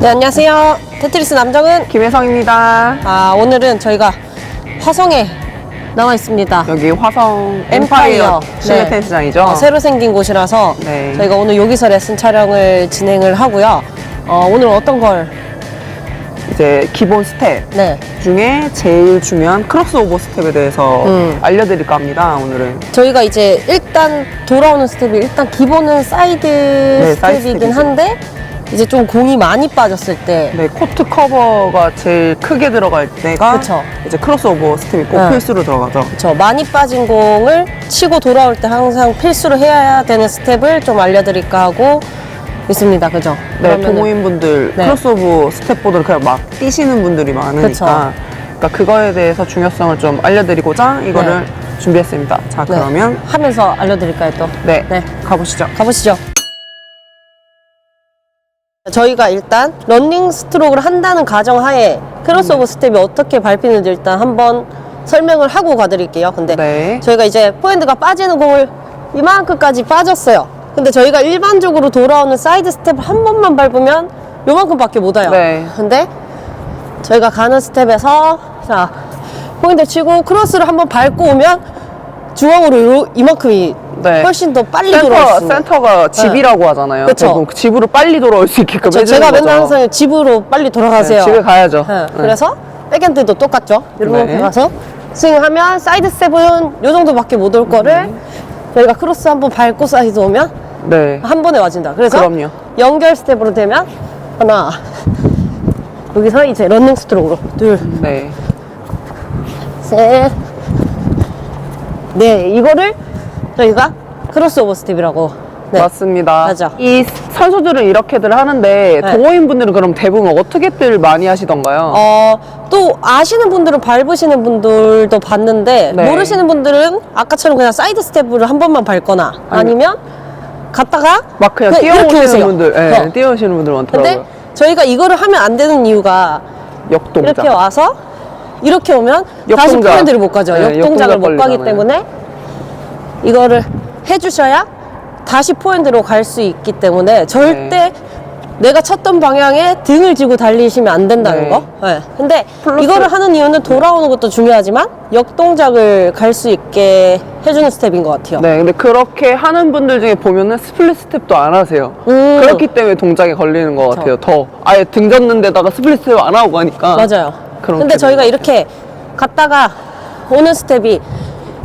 네, 안녕하세요. 테트리스 남정은. 김혜성입니다. 아, 오늘은 저희가 화성에 나와 있습니다. 여기 화성 엠파이어. 실내 네. 테니스장이죠. 어, 새로 생긴 곳이라서 네. 저희가 오늘 여기서 레슨 촬영을 진행을 하고요. 어, 오늘 어떤 걸? 이제 기본 스텝 네. 중에 제일 중요한 크로스오버 스텝에 대해서 음. 알려드릴까 합니다. 오늘은 저희가 이제 일단 돌아오는 스텝이 일단 기본은 사이드 네, 사이드 스텝이긴 스텝이죠. 한데 이제 좀 공이 많이 빠졌을 때 네, 코트 커버가 제일 크게 들어갈 때가 그쵸. 이제 크로스오버 스텝이 꼭 네. 필수로 들어가죠. 저 많이 빠진 공을 치고 돌아올 때 항상 필수로 해야 되는 스텝을 좀 알려드릴까 하고 있습니다. 그죠? 네, 그러면은- 동호인분들 네. 크로스오버 스텝보드를 그냥 막 뛰시는 분들이 많으니까 그쵸. 그러니까 그거에 대해서 중요성을 좀 알려드리고자 이거를 준비했습니다. 자, 네. 그러면 하면서 알려드릴까요 또? 네, 네. 가보시죠. 가보시죠. 저희가 일단 런닝 스트로크를 한다는 가정하에 크로스오버 스텝이 어떻게 밟히는지 일단 한번 설명을 하고 가드릴게요. 근데 네. 저희가 이제 포핸드가 빠지는 공을 이만큼까지 빠졌어요. 근데 저희가 일반적으로 돌아오는 사이드 스텝을 한 번만 밟으면 요만큼밖에 못 와요. 네. 근데 저희가 가는 스텝에서 자 포인트 치고 크로스를 한번 밟고 오면 중앙으로 요, 이만큼이 네. 훨씬 더 빨리 돌아올 수 센터, 센터가 집이라고 하잖아요. 그쵸. 그 집으로 빨리 돌아올 수 있게끔 저, 해주는 제가 거죠. 맨날 항상 집으로 빨리 돌아가세요. 네, 집에 가야죠. 네, 네. 그래서 백핸드도 똑같죠. 이렇게 네. 가서 스윙하면 사이드 스텝은 요 정도밖에 못 올 거를 음. 저희가 크로스 한 번 밟고 사이드 오면 네. 한 번에 와진다. 그래서 그럼요. 연결 스텝으로 되면 하나 여기서 이제 런닝 스트로크로 둘, 네. 셋, 네 이거를 저희가 크로스오버 스텝이라고 네. 맞습니다. 맞아. 이 선수들은 이렇게들 하는데 네. 동호인분들은 그럼 대부분 어떻게들 많이 하시던가요? 어, 또 아시는 분들은 밟으시는 분들도 봤는데 네. 모르시는 분들은 아까처럼 그냥 사이드 스텝을 한 번만 밟거나 아니면 갔다가 막 그냥 그냥 이렇게 뛰어오시는 오세요. 분들, 예, 어. 뛰어오시는 분들 많더라고요. 근데 저희가 이거를 하면 안 되는 이유가 역동작. 이렇게 와서 이렇게 오면 다시 역동작. 포인트를 못 가죠. 네, 역동작을 역동작 못 가기 걸리잖아요. 때문에 이거를 해주셔야 다시 포인트로 갈 수 있기 때문에 절대 네. 내가 쳤던 방향에 등을 지고 달리시면 안 된다는 네. 거. 네. 근데 플러스- 이거를 하는 이유는 돌아오는 것도 중요하지만 역동작을 갈 수 있게 해주는 스텝인 것 같아요. 네, 근데 그렇게 하는 분들 중에 보면은 스플릿 스텝도 안 하세요. 음. 그렇기 때문에 동작에 걸리는 것 같아요. 더 아예 등 졌는 데다가 스플릿 스텝 안 하고 가니까. 맞아요. 그렇게 근데 저희가 이렇게 갔다가 오는 스텝이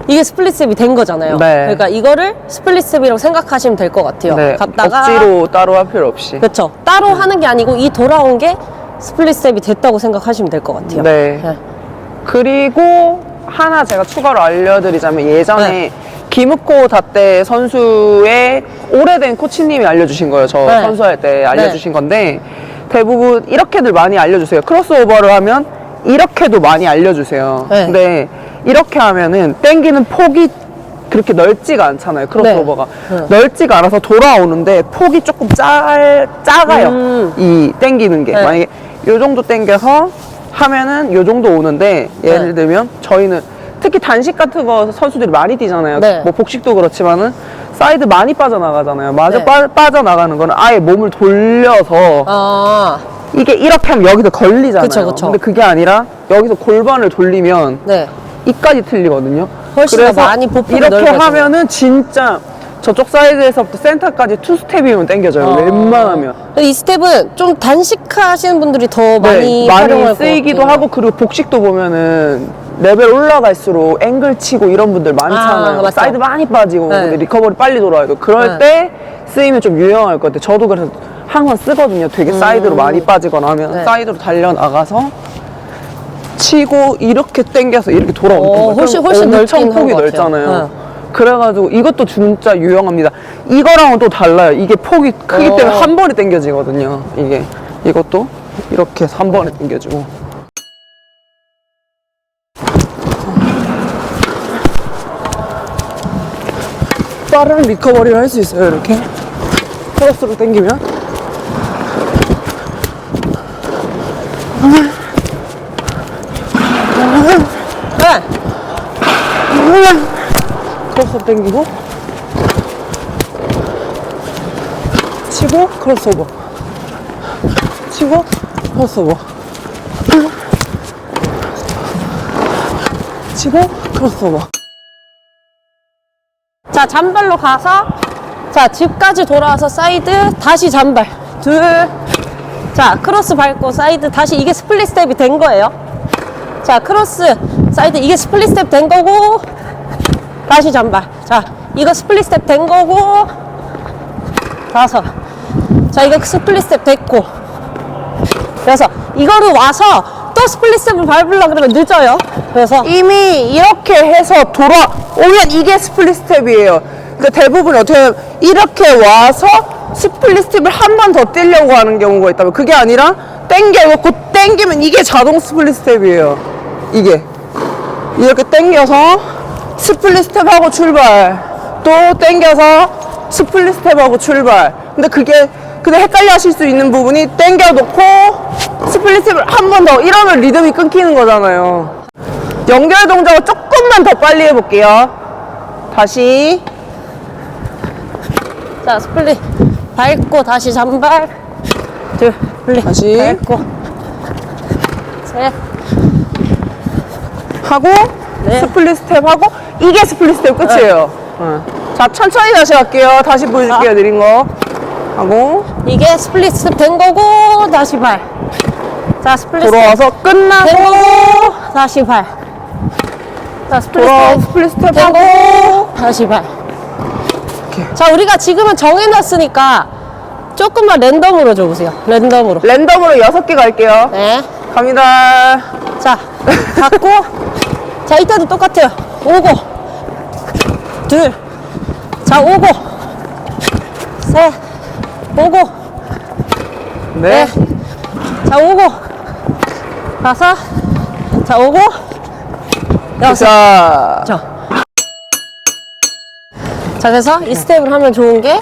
이게 스플릿 스텝이 된 거잖아요. 네. 그러니까 이거를 스플릿 스텝이라고 생각하시면 될 것 같아요. 네, 갔다가 억지로 따로 할 필요 없이. 그렇죠. 따로 하는 게 아니고 이 돌아온 게 스플릿 스텝이 됐다고 생각하시면 될 것 같아요. 네. 네. 그리고 하나 제가 추가로 알려드리자면 예전에 네. 김흑호 다떼 선수의 오래된 코치님이 알려주신 거예요. 저 네. 선수할 때 알려주신 건데 대부분 이렇게들 많이 알려주세요. 크로스오버를 하면 이렇게도 많이 알려주세요. 네. 근데 이렇게 하면은 땡기는 폭이 그렇게 넓지가 않잖아요. 크로스오버가 네. 넓지가 않아서 돌아오는데 폭이 조금 짤 작아요. 음. 이 땡기는 게 네. 만약에 요 정도 땡겨서 하면은 요 정도 오는데 예를 네. 들면 저희는 특히 단식 같은 거 선수들이 많이 뛰잖아요. 네. 뭐 복식도 그렇지만은 사이드 많이 빠져나가잖아요. 마저 네. 빠, 빠져나가는 거는 아예 몸을 돌려서 아, 이게 이렇게 하면 여기서 걸리잖아요. 그쵸, 그쵸. 근데 그게 아니라 여기서 골반을 돌리면 네. 이까지 틀리거든요. 훨씬 더 많이 보폭이 이렇게 넓어지는. 하면은 진짜 저쪽 사이드에서부터 센터까지 투 스텝이면 땡겨져요. 아. 웬만하면. 근데 이 스텝은 좀 단식하시는 분들이 더 많이 네, 활용할 것 쓰이기도 같아요. 하고 그리고 복식도 보면은 레벨 올라갈수록 앵글 치고 이런 분들 많잖아요. 아, 맞죠. 사이드 많이 빠지고 네. 근데 리커버리 빨리 돌아야 돼. 네. 그럴 때 쓰이면 좀 유용할 것 같아요. 저도 그래서 항상 쓰거든요. 되게 사이드로 많이 빠지거나 하면 음. 네. 사이드로 달려 나가서 치고 이렇게 당겨서 이렇게 돌아오는 어, 거예요. 훨씬- 훨씬 엄청 넓긴 폭이 같아요. 넓잖아요. 네. 그래가지고 이것도 진짜 유용합니다. 이거랑은 또 달라요. 이게 폭이 크기 어. 때문에 한 번에 당겨지거든요. 이게 이것도 이렇게 해서 한 번에 당겨지고. 빠른 리커버리를 할 수 있어요. 이렇게 크로스로 당기면. 크로스로 당기고 치고 크로스오버 치고 크로스오버 치고 크로스오버 자, 잔발로 가서, 자, 집까지 돌아와서 사이드, 다시 잔발. 둘. 자, 크로스 밟고 사이드, 다시 이게 스플릿 스텝이 된 거예요. 자, 크로스, 사이드, 이게 스플릿 스텝 된 거고, 다시 잔발. 자, 이거 스플릿 스텝 된 거고, 다섯. 자, 이거 스플릿 스텝 됐고, 그래서 이거를 와서 또 스플릿 스텝을 밟으려고 그러면 늦어요. 그래서 이미 이렇게 해서 돌아오면 이게 스플릿 스텝이에요. 그러니까 대부분 어떻게 이렇게 와서 스플릿 스텝을 한 번 더 뛰려고 하는 경우가 있다면 그게 아니라 땡겨 이거 곧 땡기면 이게 자동 스플릿 스텝이에요. 이게 이렇게 땡겨서 스플릿 스텝하고 출발 또 땡겨서 스플릿 스텝하고 출발 근데 그게 근데 헷갈려 하실 수 있는 부분이 땡겨 놓고 스플릿 스텝을 한 번 더 이러면 리듬이 끊기는 거잖아요 연결 동작을 조금만 더 빨리 해볼게요 다시 자, 스플릿 밟고 다시 잔발. 둘, 스플릿 다시. 밟고. 셋. 하고 네. 스플릿 스텝 하고 이게 스플릿 스텝 끝이에요 어. 자 천천히 다시 갈게요 다시 보여줄게요 자. 느린 거 하고 이게 스플릿 스텝 된 거고, 다시 발. 자, 스플릿 돌아와서 끝나고 된 거고, 다시 발. 자, 스플릿 돌아와 스텝 스플릿 스텝 된 하고 다시 발. 이렇게. 자, 우리가 지금은 정해놨으니까 조금만 랜덤으로 줘보세요. 랜덤으로. 랜덤으로 여섯 개 갈게요 네. 갑니다 자, 잡고. 자, 이때도 똑같아요. 오고. 둘. 자, 오고. 셋. 오고. 네, 네. 자, 오고. 다섯. 자, 오고. 여섯. 자 자. 자, 그래서 이 스텝을 하면 좋은 게,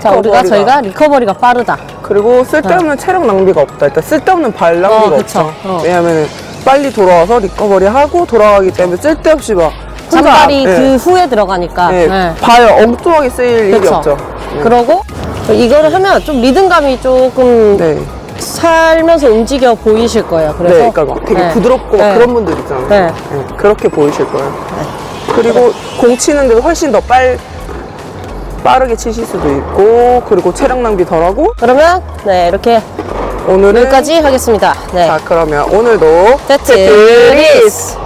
자, 우리가 리커버리가. 저희가 리커버리가 빠르다. 그리고 쓸데없는 체력 낭비가 없다. 일단 쓸데없는 발 낭비가 어, 그쵸. 없죠. 어. 왜냐면은 빨리 돌아와서 리커버리 하고 돌아가기 때문에 쓸데없이 막 혼자, 잔발이 예, 그 후에 들어가니까. 예, 네. 발 엉뚱하게 쓰일 일이 그쵸. 없죠. 예. 그러고 이거를 하면 좀 리듬감이 조금 네. 살면서 움직여 보이실 거예요. 그래서 네, 그러니까 막 되게 네. 부드럽고 네. 그런 분들 있잖아요. 네. 예, 그렇게 보이실 거예요. 그리고 공 치는데도 훨씬 더 빨, 빠르게 치실 수도 있고, 그리고 체력 낭비 덜하고, 그러면 네 이렇게 오늘은 여기까지 하겠습니다. 네. 자, 그러면 오늘도 세트 리스.